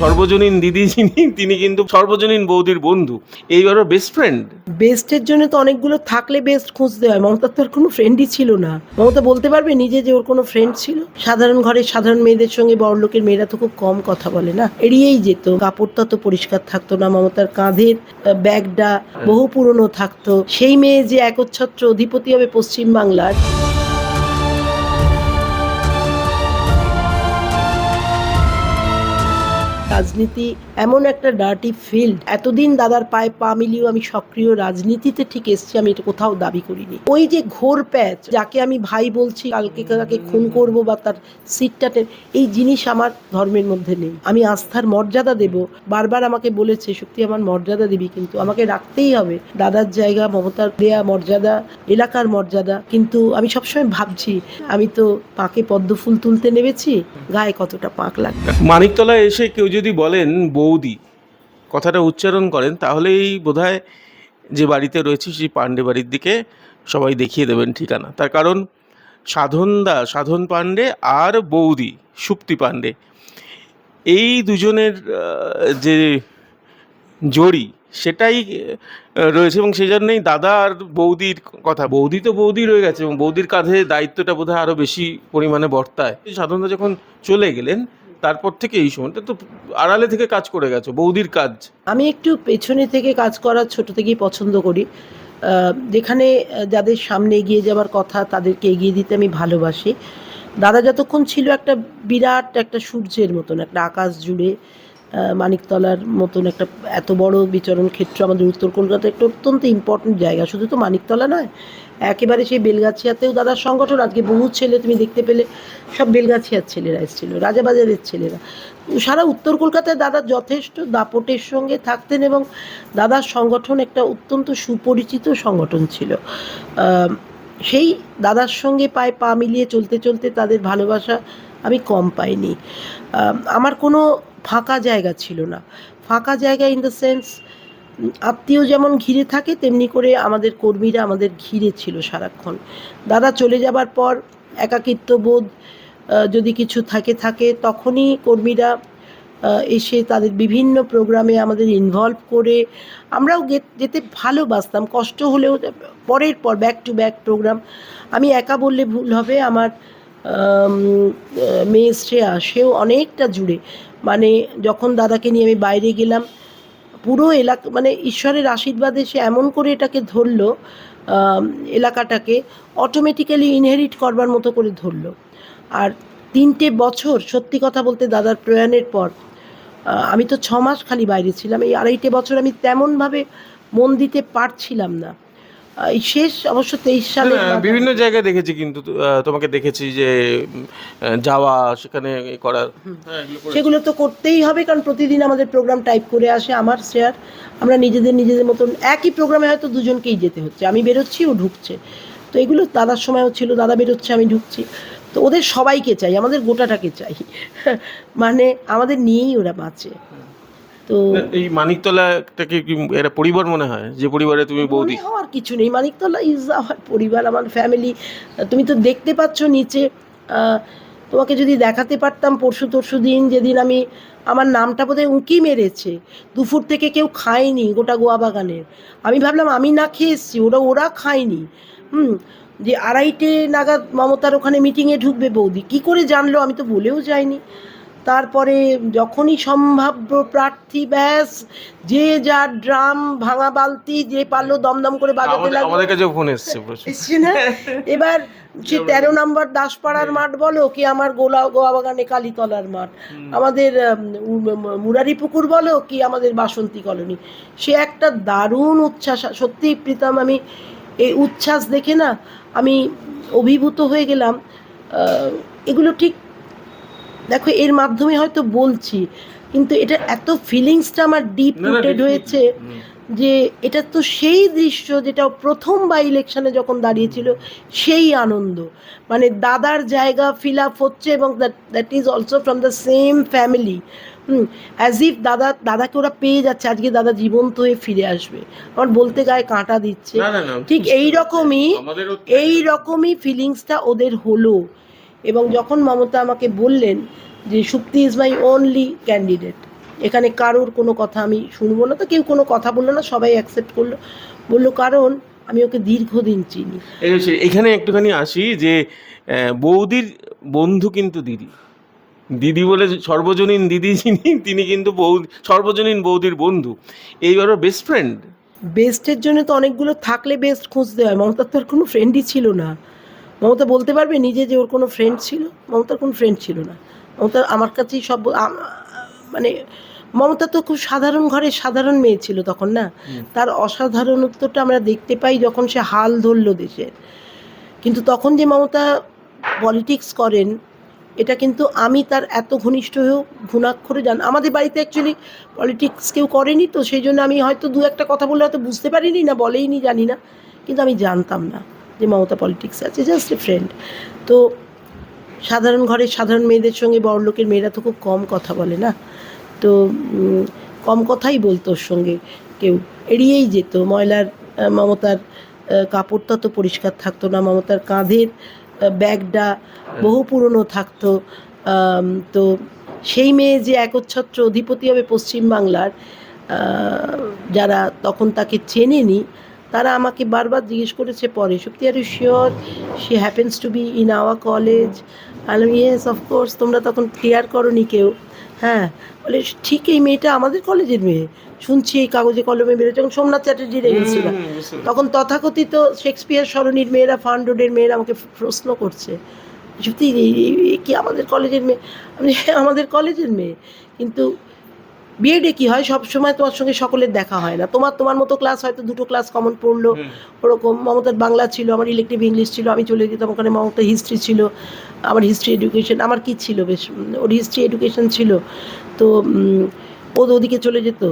সর্বজনীন দিদি যিনি তিনি কিন্তু সর্বজনীন বৌদির বন্ধু। এইবারও বেস্ট ফ্রেন্ড বেস্টের জন্য তো অনেকগুলো থাকলে বেস্ট খুঁজতে হয়। মমতার তো আর কোনো ফ্রেন্ডই ছিল না। মমতা বলতে পারবে নিজে যে ওর কোনো ফ্রেন্ড ছিল? সাধারণ ঘরের সাধারণ মেয়েদের সঙ্গে বড় লোকের মেয়েরা তো খুব কম কথা বলে না। এড়িয়েই যেত। কাপড়টা তো পরিষ্কার থাকতো না। মমতার কাঁধের ব্যাগটা বহু পুরনো থাকতো। সেই মেয়ে যে একচ্ছত্র অধিপতি হবে পশ্চিম রাজনীতি এমন একটা ডার্টি ফিল্ড এতদিন দাদার পায়ে পা মিলিয়েও আমি সক্রিয় রাজনীতিতে ঠিক এসছি, আমি এটা কোথাও দাবি করিনি। ওই যে ঘোর প্যাচ, যাকে আমি ভাই বলছি, কালকে তাকে খুন করব বা তার সিটটা এই জিনিস আমার ধর্মের মধ্যে নেই। আমি আস্থার মর্যাদা দেব। বারবার আমাকে বলেছে, সত্যি আমার মর্যাদা দিবি, কিন্তু আমাকে রাখতেই হবে। দাদার জায়গা, মমতার দেয়া মর্যাদা, এলাকার মর্যাদা। কিন্তু আমি সবসময় ভাবছি, আমি তো পাকে পদ্ম ফুল তুলতে নেমেছি, গায়ে কতটা পাক লাগবে। মানিকতলায় এসে কেউ যদি বলেন বৌদি কথাটা উচ্চারণ করেন, তাহলেই বোধহয় যে বাড়িতে রয়েছে সেই পাণ্ডে বাড়ির দিকে সবাই দেখিয়ে দেবেন ঠিকানা। তার কারণ সাধনদা সাধন পাণ্ডে আর বৌদি, সুপ্তি পাণ্ডে, এই দুজনের যে জড়ি সেটাই রয়েছে এবং সেই জন্যই দাদা আর বৌদির কথা। বৌদি তো বৌদি রয়ে গেছে এবং বৌদির কাঁধে দায়িত্বটা বোধহয় আরও বেশি পরিমাণে বর্তায়। সাধনদা যখন চলে গেলেন তারপর থেকে এই সময়টা তো আড়ালে থেকে কাজ করে গেছো, বৌদির কাজ। আমি একটু পেছনে থেকে কাজ করা ছোট থেকেই পছন্দ করি। যেখানে যাদের সামনে এগিয়ে যাওয়ার কথা, তাদেরকে এগিয়ে দিতে আমি ভালোবাসি। দাদা যতক্ষণ ছিল একটা বিরাট একটা সূর্যের মতন, একটা আকাশ জুড়ে মানিকতলার মতন একটা এত বড় বিচরণ ক্ষেত্র আমাদের উত্তর কলকাতা একটা অত্যন্ত ইম্পর্টেন্ট জায়গা। শুধু তো মানিকতলা নয়, একেবারে সেই বেলগাছিয়াতেও দাদার সংগঠন। আজকে বহু ছেলে তুমি দেখতে পেলে, সব বেলগাছিয়ার ছেলেরা এসেছিল, রাজাবাজারের ছেলেরা। সারা উত্তর কলকাতায় দাদা যথেষ্ট দাপটের সঙ্গে থাকতেন এবং দাদার সংগঠন একটা অত্যন্ত সুপরিচিত সংগঠন ছিল। সেই দাদার সঙ্গে পায়ে পা মিলিয়ে চলতে চলতে তাদের ভালোবাসা আমি কম পাইনি। আমার কোনো ফাঁকা জায়গা ছিল না। ফাঁকা জায়গা ইন দ্য সেন্স আত্মীয় যেমন ঘিরে থাকে, তেমনি করে আমাদের কর্মীরা আমাদের ঘিরে ছিল সারাক্ষণ। দাদা চলে যাবার পর একাকিত্ব বোধ যদি কিছু থাকে থাকে, তখনই কর্মীরা এসে তাদের বিভিন্ন প্রোগ্রামে আমাদের ইনভলভ করে, আমরাও যেতে ভালোবাসতাম। কষ্ট হলেও, পরের পর ব্যাক টু ব্যাক প্রোগ্রাম আমি একা বললে ভুল হবে, আমার মেয়ে শ্রেয়া সেও অনেকটা জুড়ে। মানে যখন দাদাকে নিয়ে আমি বাইরে গেলাম, পুরো এলাকা মানে ঈশ্বরের আশীর্বাদে সে এমন করে এটাকে ধরলো এলাকাটাকে অটোমেটিক্যালি ইনহেরিট করবার মতো করে ধরলো। আর তিনটে বছর, সত্যি কথা বলতে দাদার প্রয়াণের পর আমি তো ছ মাস খালি বাইরে ছিলাম, এই আড়াইটে বছর আমি তেমনভাবে মন দিতে পারছিলাম না। শেষ অবশ্য তেইশ সালে বিভিন্ন জায়গায় দেখেছি কিন্তু তোমাকে দেখেছি যে যাওয়া সেখানে করার হ্যাঁ, সেগুলো তো করতেই হবে কারণ প্রতিদিন আমাদের প্রোগ্রাম টাইপ করে আসে আমার শেয়ার আমরা নিজেদের নিজেদের মতন একই প্রোগ্রামে হয়তো দুজনকেই যেতে হচ্ছে। আমি বেরোচ্ছি ও ঢুকছে। তো এগুলো দাদার সময়ও ছিল দাদা বেরোচ্ছে আমি ঢুকছি। তো ওদের সবাইকে চাই আমাদের গোটাটাকে চাই। মানে আমাদের নিয়েই ওরা বাঁচে। তো এই মানিকতলাটাকে কি এরা পরিবার মনে হয়? যে পরিবারে তুমি বৌদি? হওয়ার কিছু নেই। মানিকতলা ইজ আমার পরিবার আমার ফ্যামিলি তুমি তো দেখতে পাচ্ছ নিচে তোমাকে যদি দেখাতে পারতাম পরশু তরশু দিন যেদিন আমি আমার নামটা বোধহয় উঁকি মেরেছে। দুপুর থেকে কেউ খায়নি গোটা গোয়া বাগানের আমি ভাবলাম আমি না খেয়ে এসছি ওরা ওরা খায়নি। হুম যে আড়াইটে নাগাদ মমতার ওখানে মিটিংয়ে ঢুকবে বৌদি। কি করে জানলো আমি তো বলেও যাইনি। তারপরে যখনই সম্ভাব্য প্রার্থী ব্যাস যে যার ড্রাম ভাঙা বালতি যে পারল দমদম করে বাজাতে লাগল। আমাদের কাছে ফোন এসছে এসছে না? এবার সে তেরো নম্বর দাসপাড়ার মাঠ বলো কি আমার গোলা গোয়া বাগানে কালীতলার মাঠ? আমাদের মুরারি পুকুর বলো কি আমাদের বাসন্তী কলোনি? সে একটা দারুণ উচ্ছ্বাস সত্যি প্রীতম আমি এই উচ্ছ্বাস দেখে না আমি অভিভূত হয়ে গেলাম। এগুলো ঠিক দেখো এর মাধ্যমে হয়তো বলছি কিন্তু এটা এত ফিলিংসটা আমার ডিপ রুটেড হয়েছে যে এটা তো সেই দৃশ্য যেটা প্রথম বাই ইলেকশনে যখন দাঁড়িয়েছিল সেই আনন্দ। মানে দাদার জায়গা ফিল আপ হচ্ছে এবং that that is also from the same family hmm as if দাদা দাদাকে ওরা পেয়ে যাচ্ছে আজকে দাদা জীবন্ত হয়ে ফিরে আসবে। আমার বলতে গায়ে কাঁটা দিচ্ছে। ঠিক এই রকমই এই রকমই ফিলিংসটা ওদের হলো। এবং যখন মমতা আমাকে বললেন যে Supti is my only candidate এখানে কারোর কোনো কথা আমি শুনব না তো কেউ কোনো কথা বলল না সবাই অ্যাকসেপ্ট করল। বলল কারণ আমি ওকে দীর্ঘদিন চিনি। এখানে একটুখানি আসি যে বৌদির বন্ধু কিন্তু দিদি। দিদি বলে সর্বজনীন দিদি যিনি তিনি কিন্তু বৌদি সর্বজনীন বৌদির বন্ধু। এইবারও বেস্ট ফ্রেন্ড বেস্টের জন্য তো অনেকগুলো থাকলে বেস্ট খুঁজতে হয় মমতার তো আর কোনো ফ্রেন্ডই ছিল না। মমতা বলতে পারবে নিজে যে ওর কোনো ফ্রেন্ড ছিল? মমতার কোনো ফ্রেন্ড ছিল না। মমতা আমার কাছেই সব মানে মমতা তো খুব সাধারণ ঘরের সাধারণ মেয়ে ছিল তখন না? তার অসাধারণত্বটা আমরা দেখতে পাই যখন সে হাল ধরলো দেশের কিন্তু তখন যে মমতা পলিটিক্স করেন এটা কিন্তু আমি তার এত ঘনিষ্ঠ হয়েও ঘুণাক্ষরে জান আমাদের বাড়িতে অ্যাকচুয়ালি পলিটিক্স কেউ করেনি তো সেই জন্য আমি হয়তো দু একটা কথা বললে হয়তো বুঝতে পারিনি না বলেইনি জানি না। কিন্তু আমি জানতাম না। যে মমতা পলিটিক্স আছে জাস্ট এ ফ্রেন্ড তো সাধারণ ঘরের সাধারণ মেয়েদের সঙ্গে বড়লোকের মেয়েরা তো খুব কম কথা বলে না। তো কম কথাই বলতো ওর সঙ্গে কেউ। এড়িয়েই যেত। ময়লার মমতার কাপড়টা তো পরিষ্কার থাকতো না। মমতার কাঁধের ব্যাগটা বহু পুরনো থাকতো। তো সেই মেয়ে যে একচ্ছত্র অধিপতি হবে পশ্চিমবাংলার যারা তখন তাকে চেনেনি তারা আমাকে বারবার জিজ্ঞেস করেছে পরে সত্যি আর sure she happens to be in our college I yes of course তোমরা তখন ক্লিয়ার করো নি কেউ। হ্যাঁ বলে ঠিক এই মেয়েটা আমাদের কলেজের মেয়ে। শুনছি এই কাগজে কলমে বেরোচ্ছে যখন সোমনাথ চ্যাটার্জির এগেন্সিল তখন তথাকথিত শেক্সপিয়ার সরণির মেয়েরা ফান্ড রোডের মেয়েরা আমাকে প্রশ্ন করছে সত্যি কি আমাদের কলেজের মেয়ে? আমি হ্যাঁ, আমাদের কলেজের মেয়ে। কিন্তু বিএডে কি হয়? সব সময় তোমার সঙ্গে সকলের দেখা হয় না। তোমার তোমার মতো ক্লাস হয়তো দুটো ক্লাস কমন পড়ল। ওরকম মমতার বাংলা ছিল আমার ইলেকটিভ ইংলিশ ছিল আমি চলে যেতাম ওখানে মমতার হিস্ট্রি ছিল আমার হিস্ট্রি এডুকেশন আমার কি ছিল বেশ ওর হিস্ট্রি এডুকেশন ছিল। তো ও তো ওদিকে চলে যেত।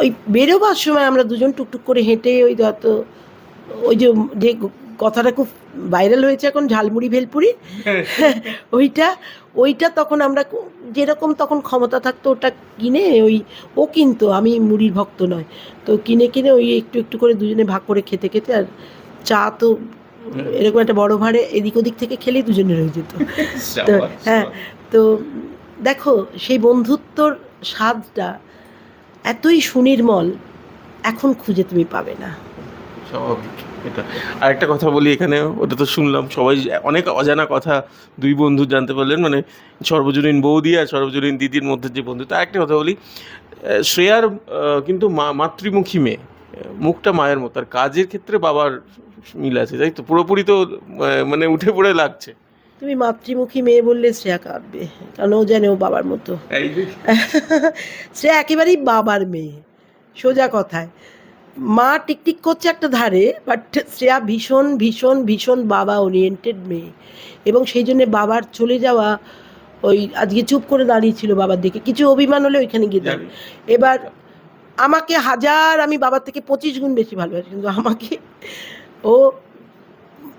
ওই বেরোবার সময় আমরা দুজন টুকটুক করে হেঁটে ওই হয়তো ওই যে যে কথাটা খুব ভাইরাল হয়েছে এখন ঝালমুড়ি ভেলপুরি ওইটা ওইটা তখন আমরা যেরকম তখন ক্ষমতা থাকতো ওটা কিনে ওই ও কিনতো আমি মুড়ির ভক্ত নয়। তো কিনে কিনে ওই একটু একটু করে দুজনে ভাগ করে খেতে খেতে আর চা তো এরকম একটা বড় ভাঁড়ে এদিক ওদিক থেকে খেলেই দুজনে হয়ে যেত। তো হ্যাঁ তো দেখো সেই বন্ধুত্বর স্বাদটা এতই সুনির্মল এখন খুঁজে তুমি পাবে না। স্বাভাবিক। এটা। আর একটা কথা বলি এখানে ওটা তো শুনলাম সবাই অনেক অজানা কথা দুই বন্ধু জানতে পারলেন মানে সর্বজনীন বৌদি আর সর্বজনীন দিদির মধ্যে যে বন্ধু তা একটা কথা বলি শ্রেয়ার কিন্তু মা- মাতৃমুখী মেয়ে মুখটা মায়ের মতো আর কাজের ক্ষেত্রে বাবার মিল আছে তাই তো? পুরোপুরি তো মানে উঠে পড়ে লাগছে। তুমি মাতৃমুখী মেয়ে বললে শ্রেয়া কাঁদবে কারণ ও জানে ও বাবার মতো। শ্রেয়া একেবারেই বাবার মেয়ে সোজা কথায়। মা টিকটিক করছে একটা ধারে বাট শ্রেয়া ভীষণ ভীষণ ভীষণ বাবা ওরিয়েন্টেড মেয়ে। এবং সেই জন্য বাবার চলে যাওয়া ওই আজকে চুপ করে দাঁড়িয়েছিল বাবার দিকে। কিছু অভিমান হলে ওইখানে গিয়ে দাঁড়িয়ে। এবার আমাকে হাজার আমি বাবার থেকে পঁচিশ গুণ বেশি ভালোবাসি কিন্তু আমাকে ও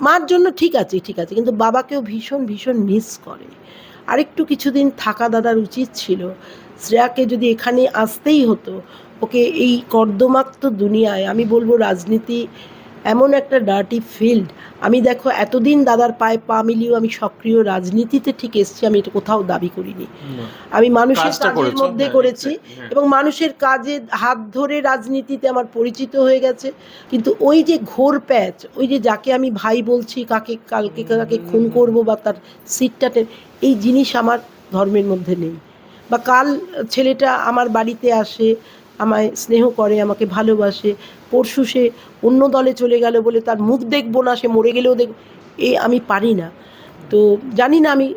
মার জন্য ঠিক আছে ঠিক আছে কিন্তু বাবাকেও ভীষণ ভীষণ মিস করে। আরেকটু কিছুদিন থাকা দাদার উচিত ছিল। শ্রেয়াকে যদি এখানে আসতেই হতো ওকে এই কর্দমাক্ত দুনিয়ায় আমি বলব রাজনীতি এমন একটা ডার্টি ফিল্ড আমি দেখো এতদিন দাদার পায়ে পা মিলিয়েও আমি সক্রিয় রাজনীতিতে ঠিক এসছি আমি এটা কোথাও দাবি করিনি। আমি মানুষের কাজের মধ্যে হ্যাঁ, করেছি হ্যাঁ। এবং মানুষের কাজে হাত ধরে রাজনীতিতে আমার পরিচিত হয়ে গেছে। কিন্তু ওই যে ঘোর প্যাচ ওই যে যাকে আমি ভাই বলছি কাকে কালকে কাকে খুন করব বা তার সিটটা এই জিনিস আমার ধর্মের মধ্যে নেই। বা কাল ছেলেটা আমার বাড়িতে আসে আমায় স্নেহ করে, আমাকে ভালোবাসে। পরশু সে অন্য দলে চলে গেল বলে তার মুখ দেখব না, সে মরে গেলেও দেখ এ আমি পারি না। তো জানি না আমি,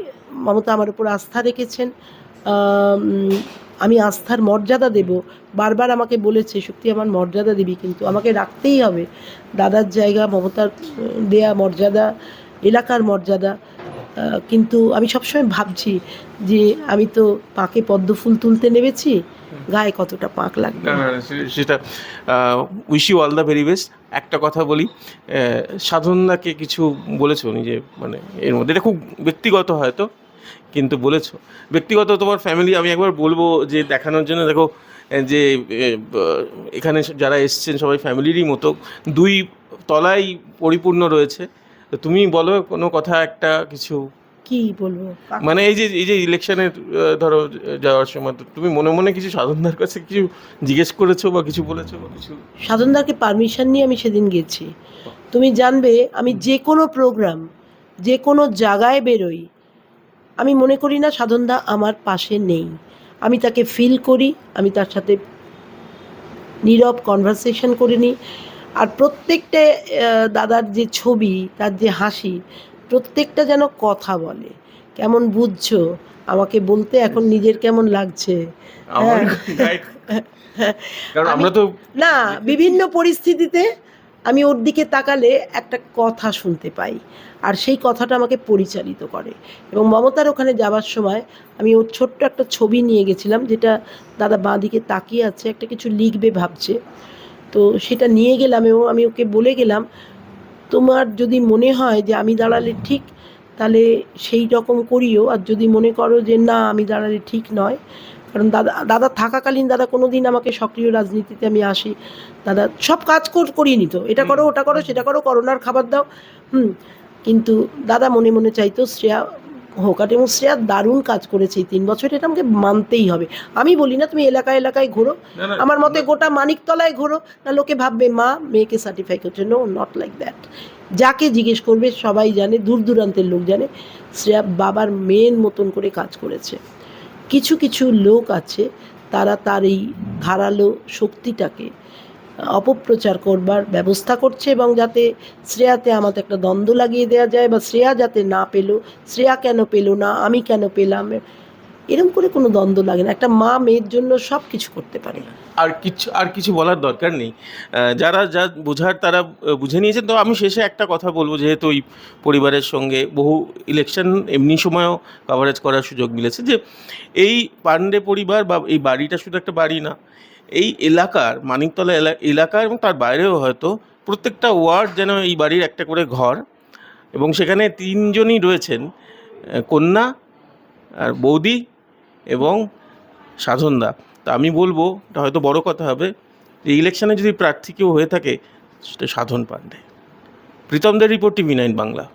মমতা আমার উপর আস্থা রেখেছেন। আমি আস্থার মর্যাদা দেব। বারবার আমাকে বলেছে, সত্যি আমার মর্যাদা দিবি, কিন্তু আমাকে রাখতেই হবে। দাদার জায়গা, মমতার দেয়া মর্যাদা, এলাকার মর্যাদা কিন্তু আমি সবসময় ভাবছি যে আমি তো পাকে পদ্ম ফুল তুলতে নেমেছি। গায়ে কতটা পাক লাগবে। সেটা wish you all the very best একটা কথা বলি সাধনদাকে কিছু বলেছ নিজে মানে এর মধ্যে? এটা খুব ব্যক্তিগত হয়তো, কিন্তু বলেছ। ব্যক্তিগত তোমার ফ্যামিলি আমি একবার বলব যে দেখানোর জন্য, দেখো যে এখানে যারা এসছেন, সবাই ফ্যামিলিরই মতো, দুই তলাই পরিপূর্ণ রয়েছে। তো তুমি বলো কোনো কথা, একটা কিছু কি বলব? মানে এই যে এই যে ইলেকশনের ধরো যাওয়ার সময় তুমি মনে মনে কিছু সাধনদার কাছে কিছু জিজ্ঞেস করেছ বা কিছু বলেছ বা কিছু? সাধনদাকে পারমিশন নিয়ে আমি সেদিন গেছি। তুমি জানবে আমি যে কোনো প্রোগ্রাম যে কোনো জায়গায় বেরোই আমি মনে করি না সাধনদা আমার পাশে নেই। আমি তাকে ফিল করি আমি তার সাথে নীরব কনভারসেশন করে নিই আর প্রত্যেকটা দাদার যে ছবি তার যে হাসি প্রত্যেকটা যেন কথা বলে। কেমন বুঝছ? আমাকে বলতে এখন নিজের কেমন লাগছে? আমার হ্যাঁ। তো না বিভিন্ন পরিস্থিতিতে আমি ওর দিকে তাকালে একটা কথা শুনতে পাই। আর সেই কথাটা আমাকে পরিচালিত করে। এবং মমতার ওখানে যাওয়ার সময় আমি ওর ছোট্ট একটা ছবি নিয়ে গেছিলাম যেটা দাদা বাঁ দিকে তাকিয়ে আছে একটা কিছু লিখবে ভাবছে। তো সেটা নিয়ে গেলাম এবং আমি ওকে বলে গেলাম তোমার যদি মনে হয় যে আমি দাঁড়ালে ঠিক তাহলে সেই রকম করিও। আর যদি মনে করো যে না আমি দাঁড়ালে ঠিক নয় কারণ দাদা দাদা থাকাকালীন দাদা কোনো দিন আমাকে সক্রিয় রাজনীতিতে আমি আসি দাদা সব কাজ কর- করিয়ে নিত। এটা করো ওটা করো সেটা করো করোনার খাবার দাও। হুম কিন্তু দাদা মনে মনে চাইতো শ্রেয়া হোক আর এবং শ্রেয়া দারুণ কাজ করেছে এই তিন বছর এটা আমাকে মানতেই হবে। আমি বলি না তুমি এলাকায় এলাকায় ঘোরো। আমার মতে গোটা মানিকতলায় ঘোরো না লোকে ভাববে মা মেয়েকে সার্টিফাই করছে নো নট লাইক দ্যাট যাকে জিজ্ঞেস করবে সবাই জানে দূর দূরান্তের লোক জানে শ্রেয়া বাবার মেয়ের মতন করে কাজ করেছে। কিছু কিছু লোক আছে তারা তার এই ধারালো শক্তিটাকে অপপ্রচার করবার ব্যবস্থা করছে এবং যাতে শ্রেয়াতে আমাকে একটা দ্বন্দ্ব লাগিয়ে দেওয়া যায় বা শ্রেয়া যাতে না পেল, শ্রেয়া কেন পেল না, আমি কেন পেলাম এরকম করে কোনো দ্বন্দ্ব লাগে না। একটা মা মেয়ের জন্য সব কিছু করতে পারে আর কিছু আর কিছু বলার দরকার নেই। যারা, যা বোঝার তারা বুঝে নিয়েছেন। তো আমি শেষে একটা কথা বলব, যেহেতু ওই পরিবারের সঙ্গে বহু ইলেকশন এমনি সময়ও কভারেজ করার সুযোগ মিলেছে যে, এই পান্ডে পরিবার বা এই বাড়িটা শুধু একটা বাড়ি না এই এলাকার, মানিকতলা এলা- এলাকা এবং তার বাইরেও হয়তো প্রত্যেকটা ওয়ার্ড যেন এই বাড়ির একটা করে ঘর এবং সেখানে তিনজনই রয়েছেন কন্যা আর বৌদি এবং সাধনদা। তা আমি বলব, এটা হয়তো বড় কথা হবে, যে ইলেকশনে যদি প্রার্থী কেউ হয়ে থাকে, সেটা সাধন পাণ্ডে। প্রীতমদের রিপোর্ট টিভি নাইন বাংলা।